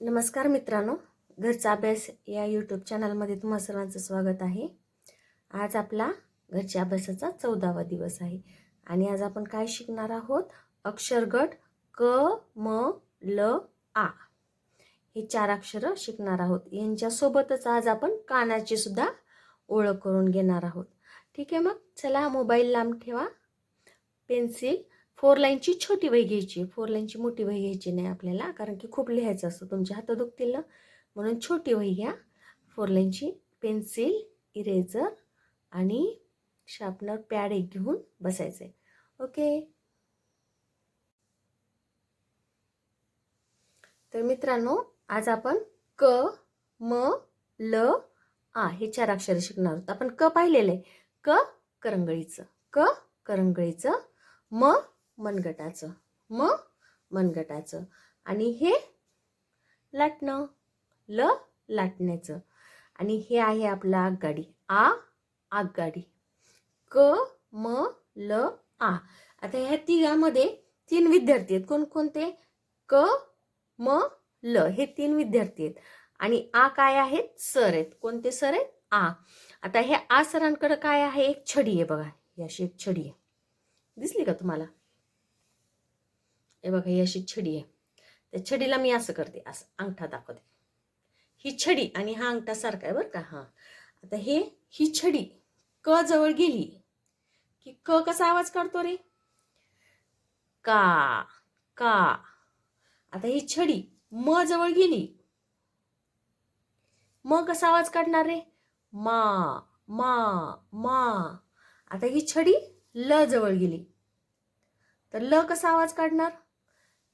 नमस्कार मित्रांनो घरचा अभ्यास या यूट्यूब चॅनलमध्ये तुम्हा सर्वांचं स्वागत आहे. आज आपला घरच्या अभ्यासाचा चौदावा दिवस आहे आणि आज आपण काय शिकणार आहोत? अक्षरगट क म ल आ. हे चार अक्षरं शिकणार आहोत. यांच्यासोबतच आज आपण कानाची सुद्धा ओळख करून घेणार आहोत. ठीक आहे मग? चला मोबाईल लांब ठेवा. पेन्सिल फोर लाईनची छोटी वही घ्यायची. फोर लाईनची मोठी वही घ्यायची नाही आपल्याला कारण की खूप लिहायचं असतं. तुमच्या हात दुखतील ना? म्हणून छोटी वही घ्या. फोर लाईनची पेन्सिल इरेझर आणि शार्पनर पॅड एक घेऊन बसायचं आहे ओके? तर मित्रांनो आज आपण क म ल आ हे चार अक्षर शिकणार आहोत. आपण क पाहिलेलं आहे. क करंगळीचं. क करंगळीचं. म मनगटाचं. म मनगटाचं. आणि हे लाटणं. ल लाटण्याचं. आणि हे आहे आपलं आगगाडी. आ आगगाडी. क म ल आ. आता ह्या तिघामध्ये तीन विद्यार्थी आहेत. कोणकोणते? क म ल. हे तीन विद्यार्थी आहेत. आणि आ काय आहेत? सर आहेत. कोणते सर आहेत? आ. आता हे आ सरांकडे काय आहे? एक छडी आहे बघा. ही अशी एक छडी आहे. दिसली का तुम्हाला? हे बघा ही अशी छडी आहे. त्या छडीला मी असं करते असं अंगठा दाखवते. ही छडी आणि हा अंगठा सारखा आहे बरं का हां. आता हे ही छडी क जवळ गेली की क कसा आवाज काढतो रे? का का. आता ही छडी म जवळ गेली. म कसा आवाज काढणार रे? मा मा मा. आता ही छडी ल जवळ गेली. तर ल कसा आवाज काढणार?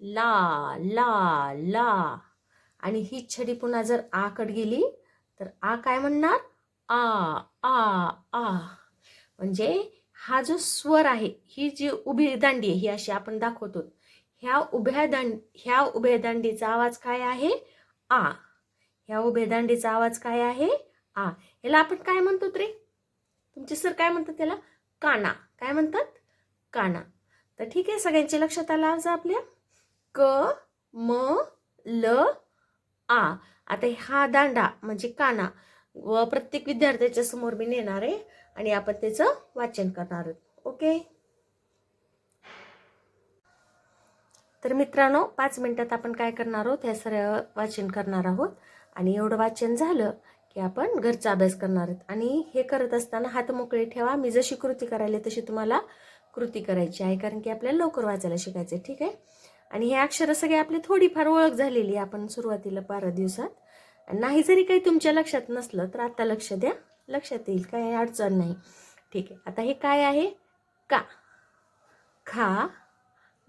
ला ला ला. आणि ही छडी पुन्हा जर आकड गेली तर आ काय म्हणणार? आ आ आ. म्हणजे हा जो स्वर आहे ही जी उभी दांडी आहे ही अशी आपण दाखवतो. ह्या उभ्या दांड ह्या उभ्या दांडीचा आवाज काय आहे? आ. ह्या उभ्या दांडीचा आवाज काय आहे? आ. ह्याला आपण काय म्हणतो रे? तुमचे सर काय म्हणतात त्याला? काना. काय म्हणतात? काना. तर ठीक आहे सगळ्यांच्या लक्षात आलं आज आपल्या? क म ल आ. आता हा दांडा म्हणजे काना. व प्रत्येक विद्यार्थ्याच्या समोर मी नेणार आहे आणि आपण त्याचं वाचन करणार आहोत. ओके? तर मित्रांनो पाच मिनिटात आपण काय करणार आहोत? ह्या सर्व वाचन करणार आहोत. आणि एवढं वाचन झालं की आपण घरचा अभ्यास करणार आहोत. आणि हे करत असताना हात मोकळे ठेवा. मी जशी कृती करायला तशी तुम्हाला कृती करायची आहे. कारण की आपल्याला लवकर वाचायला शिकायचं आहे ठीक आहे? आणि हे अक्षरं सगळे आपली थोडीफार ओळख झालेली आहे आपण सुरुवातीला बारा दिवसात. नाही जरी काही तुमच्या लक्षात नसलं तर आता लक्ष द्या. लक्षात येईल काही अडचण नाही. ठीक आहे. आता हे काय आहे? का. खा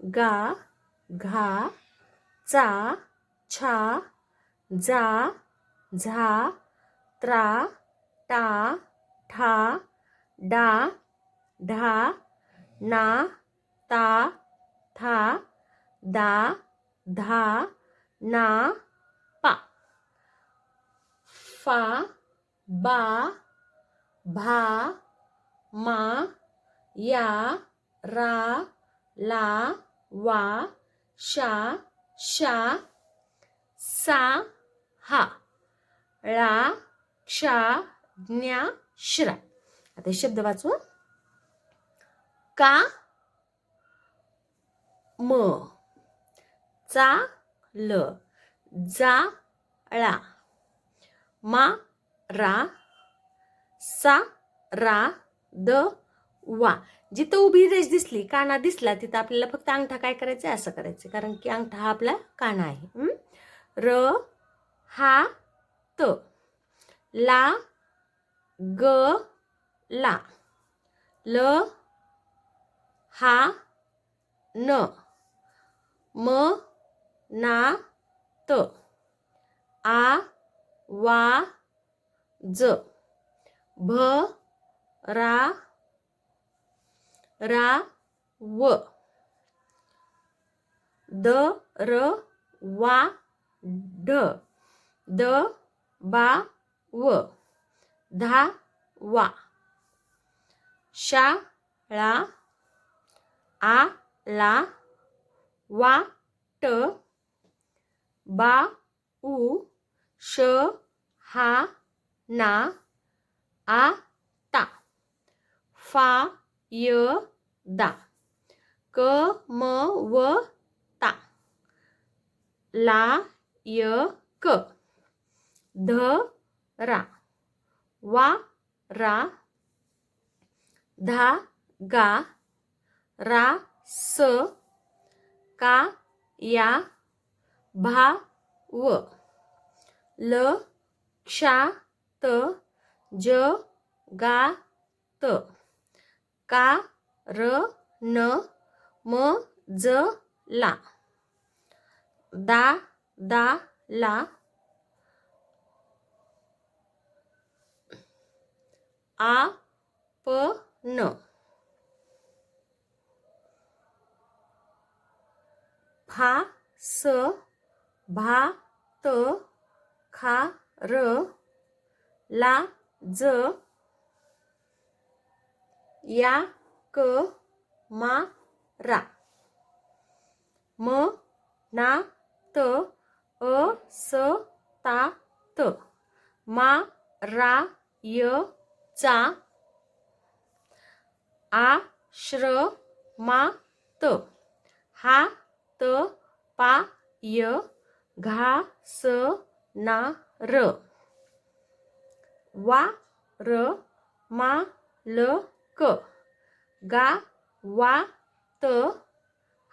गा घा चा छा जा झा त्रा टा ठा डा ढा ना ता था दा धा ना पा. फा बा भा मा या रा ला वा शा शा सा हा. ळा क्षा ज्ञा श्रा. आता हे शब्द वाचू. का म. चा ल जा ळा मा रा सा रा द वा जिथं उभी रेष दिसली काना दिसला तिथं आपल्याला फक्त अंगठा काय करायचं आहे? असं करायचं कारण की अंगठा हा आपला काना आहे. र हा त. ला ग ला. ल हा न. म ना त. आ वा ज. भ रा रा व. द र वा ढ. द बा व. धा वा. शा ळा. आ ला वा ट. ba u sh ha na a ta. Fa y da. K m w ta. La y k. D ra. Wa ra. Dha ga. Ra s ka ya भा व लक्षा त ज गा त का र न म ज ला दा दा ला आ प न फा स भा त खा र ला ज या क मा रा. म ना त अ स ता त. मा रा य चा. आ श्र मा त. हा त पा य घा स ना र वा र मा ल क गा वा त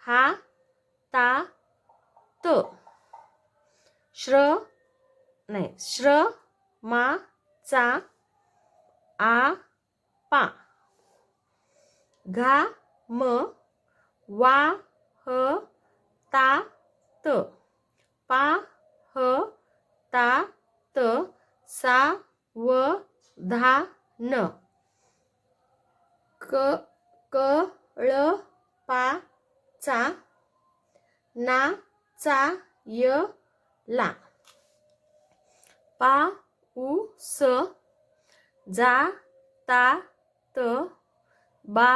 हा ता त श्र नाही श्र मा चा आ पा घा म वा ह ता त पा ह ता त सा व धा न. क क ळ पा चा ना चा य ला. पा उ स जा ता त बा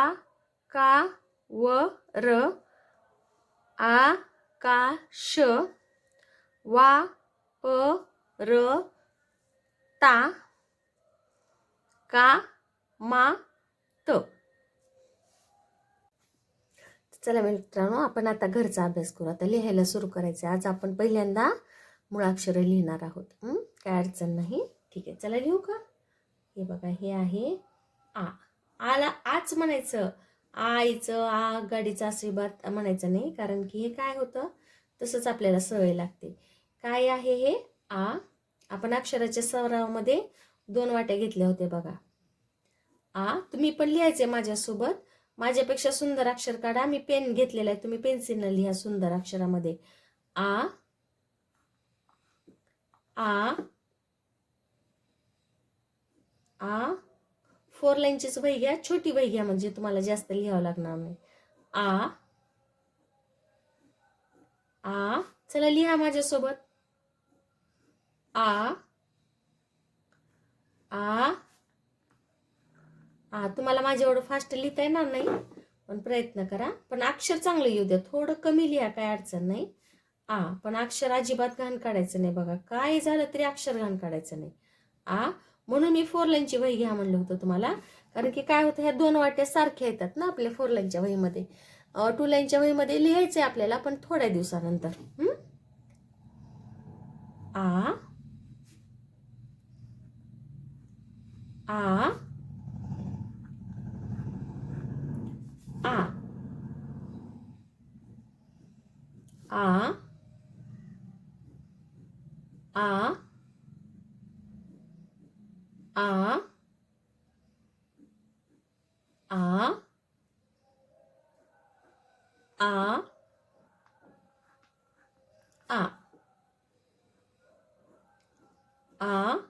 का व र आ का श वा प र ता का मा त चला मित्रांनो आपण आता घरचा अभ्यास करू. आता लिहायला सुरू करायचं आज आपण पहिल्यांदा मुळाक्षरं लिहिणार आहोत. काय अडचण नाही. ठीक आहे चला लिहू का? हे बघा हे आहे आ. आला आच म्हणायचं. आईचं आ गाडीचा आशीर्वाद म्हणायचं नाही कारण की हे काय होतं? तसंच आपल्याला सवय लागते. काय आहे हे? आ आपण अक्षराच्या सरावमध्ये दोन वाट्या घेतल्या होत्या बघा. आ तुम्ही पण लिहायचे माझ्यासोबत. माझ्यापेक्षा सुंदर अक्षर काढा. मी पेन घेतलेला आहे. तुम्ही पेन्सिलनं लिहा सुंदर अक्षरामध्ये. आ आ आ फोर लाईनचीच वही घ्या. छोटी वही घ्या म्हणजे तुम्हाला जास्त लिहावं लागणार नाही. आ आ चला लिहा माझ्यासोबत. आ आ आ तुम्हाला माझ्या एवढं फास्ट लिहिता येणार नाही पण प्रयत्न करा. पण अक्षर चांगलं येऊ द्या. थोडं कमी लिहा काय अडचण नाही. आ पण अक्षर अजिबात घाण काढायचं नाही बघा. काय झालं तरी अक्षर घाण काढायचं नाही. आ म्हणून मी फोर लाईनची वही घ्या म्हणलं होतं तुम्हाला. कारण की काय होतं ह्या दोन वाट्या सारख्या येतात ना आपल्या फोर लाईनच्या वहीमध्ये. टू लाईनच्या वहीमध्ये लिहायचं आहे आपल्याला पण थोड्या दिवसानंतर. आ. आ आ आ आ आ आ आ आ आ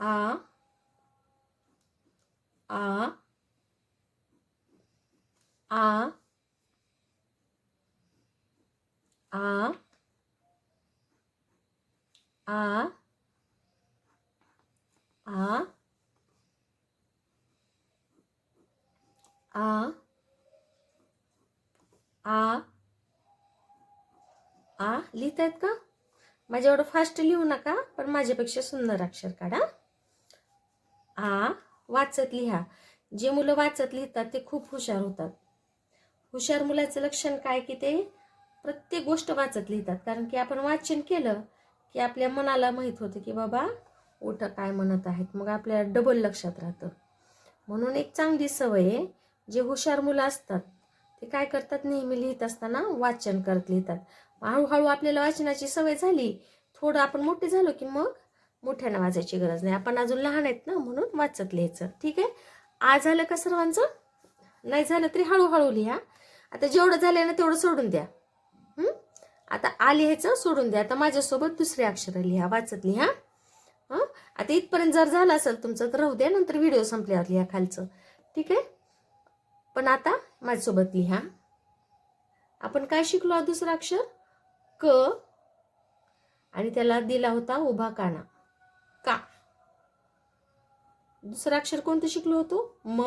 आ आ आ आ आ आ आ आ आ लिहित लिहितायत का? माझ्या एवढं फास्ट लिहू नका पण माझ्यापेक्षा सुंदर अक्षर काढा. आ वाचत लिहा. जे मुलं वाचत लिहितात ते खूप हुशार होतात. हुशार मुलाचं लक्षण काय की ते प्रत्येक गोष्ट वाचत लिहितात. कारण की आपण वाचन केलं की आपल्या मनाला माहीत होतं की बाबा ओठ काय म्हणत आहेत? मग आपल्या डबल लक्षात राहतं. म्हणून एक चांगली सवय आहे जे हुशार मुलं असतात ते काय करतात? नेहमी लिहित असताना वाचन करत लिहितात. हळूहळू आपल्याला वाचनाची सवय झाली थोडं आपण मोठे झालो की मग मोठ्यानं वाचायची गरज नाही. आपण अजून लहान आहेत ना म्हणून वाचत लिहायचं. ठीक आहे? आज झालं का सर्वांचं? नाही झालं तरी हळूहळू लिहा. आता जेवढं झालं ना तेवढं सोडून द्या. आता आ लिहायचं सोडून द्या. आता माझ्यासोबत दुसरे अक्षर लिहा वाचत लिहा. हं? आता इथपर्यंत जर झालं असेल तुमचं तर राहू द्या. नंतर व्हिडिओ संपल्यावर लिहा खालचं. ठीक आहे? पण आता माझ्यासोबत लिहा. आपण काय शिकलो? दुसरं अक्षर? क. आणि त्याला दिला होता उभा काना. का? दुसरं अक्षर कोणतं शिकलो होतो? म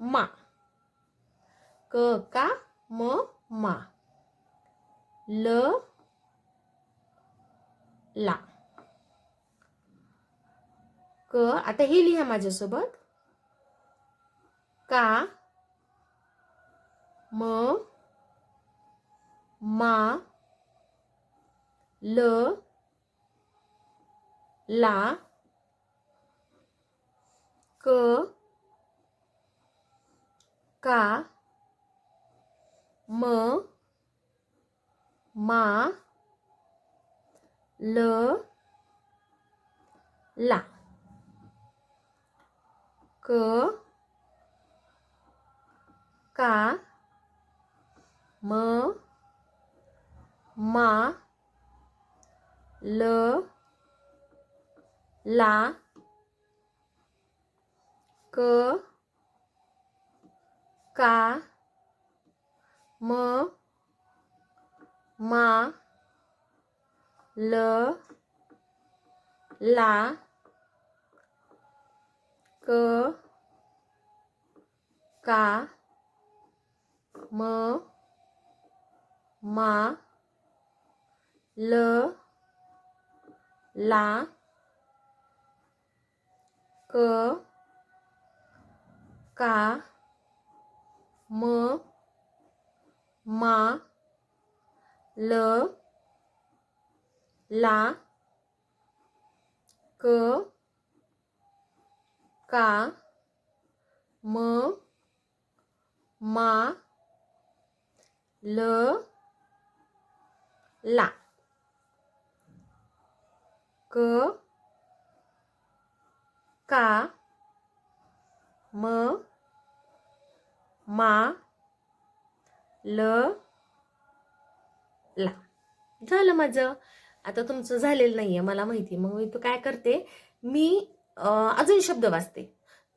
मा. क का? म मा. ल ला. क आता हे लिहा माझ्यासोबत. का? म मा ल là cờ cả mờ mà lỡ là cớ cá mớ mà lỡ lá. Cớ. Cá. Mơ má. Lớ. Lá. Cớ. Cá. Mơ má. Lớ. Lá. क का म मा ल ला क का म मा ल ला क का म मा ल ला. झालं माझं. आता तुमचं झालेलं नाहीये मला माहिती मग मी तो काय करते? मी अजून शब्द वाचते.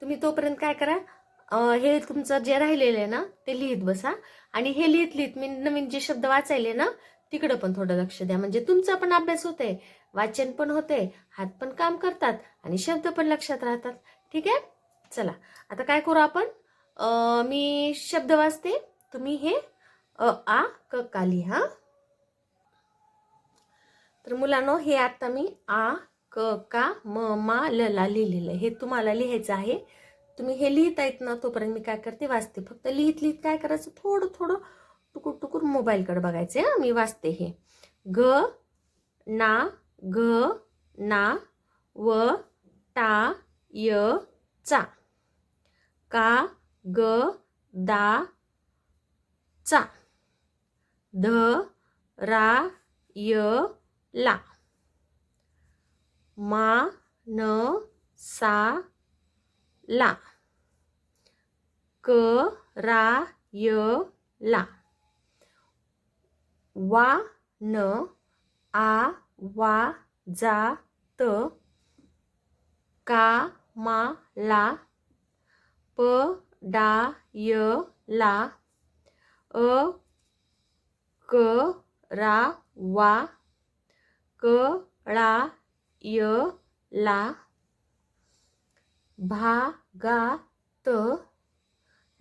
तुम्ही तोपर्यंत काय करा हे तुमचं जे राहिलेलं आहे ना ते लिहित बसा. आणि हे लिहित लिहित मी नवीन जे शब्द वाचायले ना तिकडं पण थोडं लक्ष द्या. म्हणजे तुमचा पण अभ्यास होते वाचन पण होते हात पण काम करतात आणि शब्द पण लक्षात राहतात. ठीक आहे? चला आता काय करू आपण? मी शब्द वाचते. तुम्ही हे अ आ क का लिहा. तर मुलांनो हे आता मी आ क का म मा ल ला लिहिलेलं आहे. हे तुम्हाला लिहायचं आहे. तुम्ही हे लिहिता येत ना तोपर्यंत मी काय करते वाचते. फक्त लिहित लिहित काय करायचं? थोडं थोडं टुकूर टुकूर मोबाईलकडे बघायचे मी वाचते हे. ग ना घ ना व टा य चा. का ग दा चा. ध रा य ला. मा न सा ला. क रा य ला. वा न आ वा जा त का मा ला प डा य ला अ क रा वा क ळा य ला भा गा त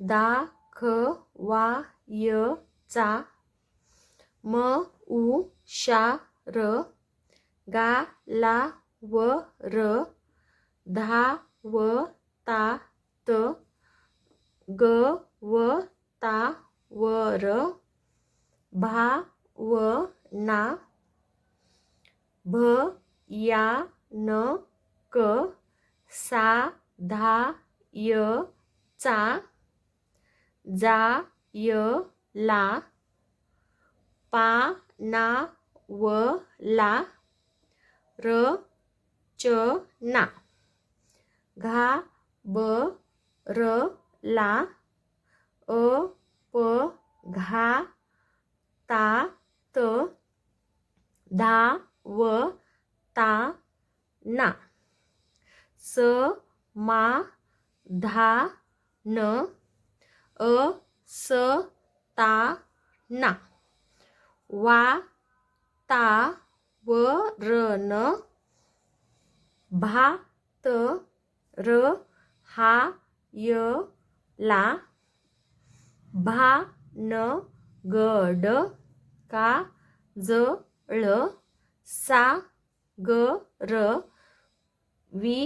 दा ख वा य चा म उ शा र गा ला व र धा व ता त ग व ता व र भा व ना भ या न क सा धा य चा जा य ला पा ना व ला र च ना घा ब र ला अ प घा ता त धा व ता ना स मा धा न अ स ता ना वा ता वरण भात न र हा य ला भा न गड का ज ळ सा ग र वि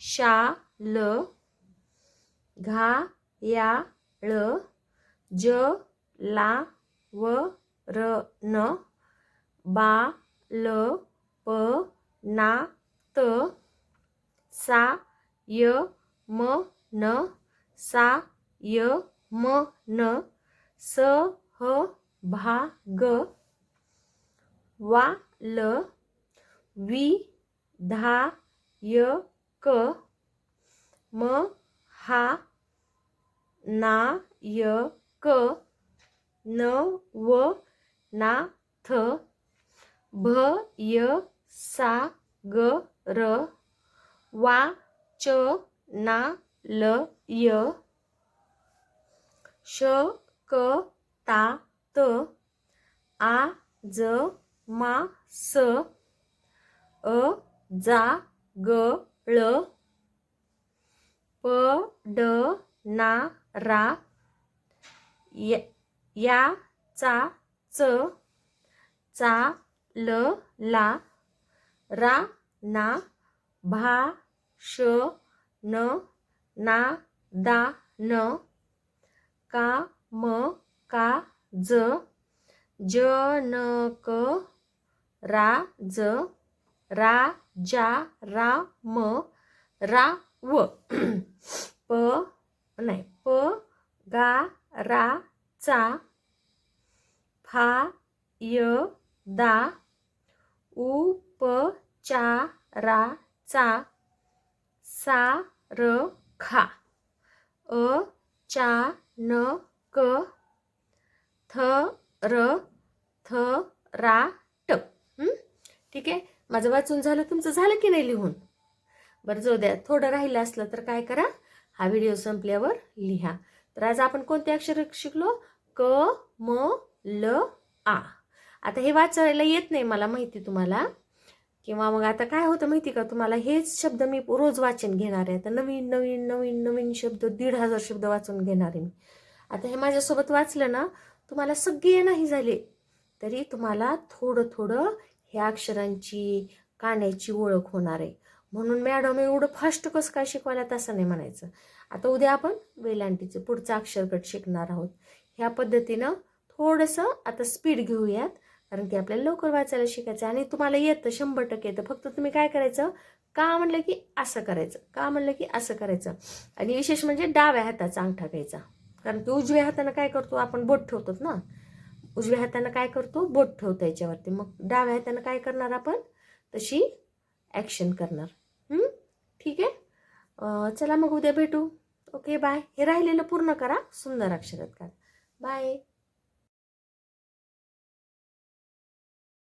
शा ल घा या ळ ज ला व र न बा ल प ना त सा य म न सा य म न स ह भा ग वा ल वि धा य क म हा ना य क न व ना थ भ य सा ग र वा च ना ल य श क ता त आ ज मा स अ जा ग ळ प ड ना रा या या चा च चा ल ला रा ना भा श न ना दा न का म का ज ज न क रा ज रा जा रा म रा व. प नाही प गा रा चा फा य दा उपचाराचा सारखा चा थर थराट सा र खा अ चा क थ र थ रा ट ठीक आहे? माझं वाचून झालं तुमचं झालं की नाही लिहून? बरं जाऊ द्या. थोडं राहिलं असलं तर काय करा? हा व्हिडिओ संपल्यावर लिहा. तर आज आपण कोणते अक्षर शिकलो? क म ल आ. आता हे वाचायला येत नाही मला माहिती तुम्हाला. किंवा मग आता काय होतं माहिती का? तुम्हाला हेच शब्द मी रोज वाचन घेणार आहे. आता नवीन नवीन नवीन नवीन शब्द दीड हजार शब्द वाचून घेणार आहे मी. आता हे माझ्यासोबत वाचलं ना तुम्हाला सगळे नाही झाले. तरी तुम्हाला थोडं थोडं ह्या अक्षरांची काण्याची ओळख होणार आहे. म्हणून मॅडम एवढं फास्ट कसं काय शिकवायला तसं नाही म्हणायचं. आता उद्या आपण वेलांटीचं पुढचं अक्षरगट शिकणार आहोत. ह्या पद्धतीनं थोडंसं आता स्पीड घेऊयात. कारण की आपल्याला लवकर वाचायला शिकायचं आणि तुम्हाला येतं शंभर टक्के येतं. फक्त तुम्ही काय करायचं? का म्हणलं की असं करायचं? का म्हणलं की असं करायचं? आणि विशेष म्हणजे डाव्या हाताचा अंगठा घ्यायचा. कारण की उजव्या हातानं काय करतो? आपण बोट ठेवतो ना? उजव्या हातानं काय करतो? बोट ठेवतो याच्यावरती. मग डाव्या हातानं काय करणार आपण? तशी ॲक्शन करणार. ठीक आहे? चला मग उद्या भेटू. ओके बाय हे राहिलेलं पूर्ण करा. सुंदर अक्षरात करा बाय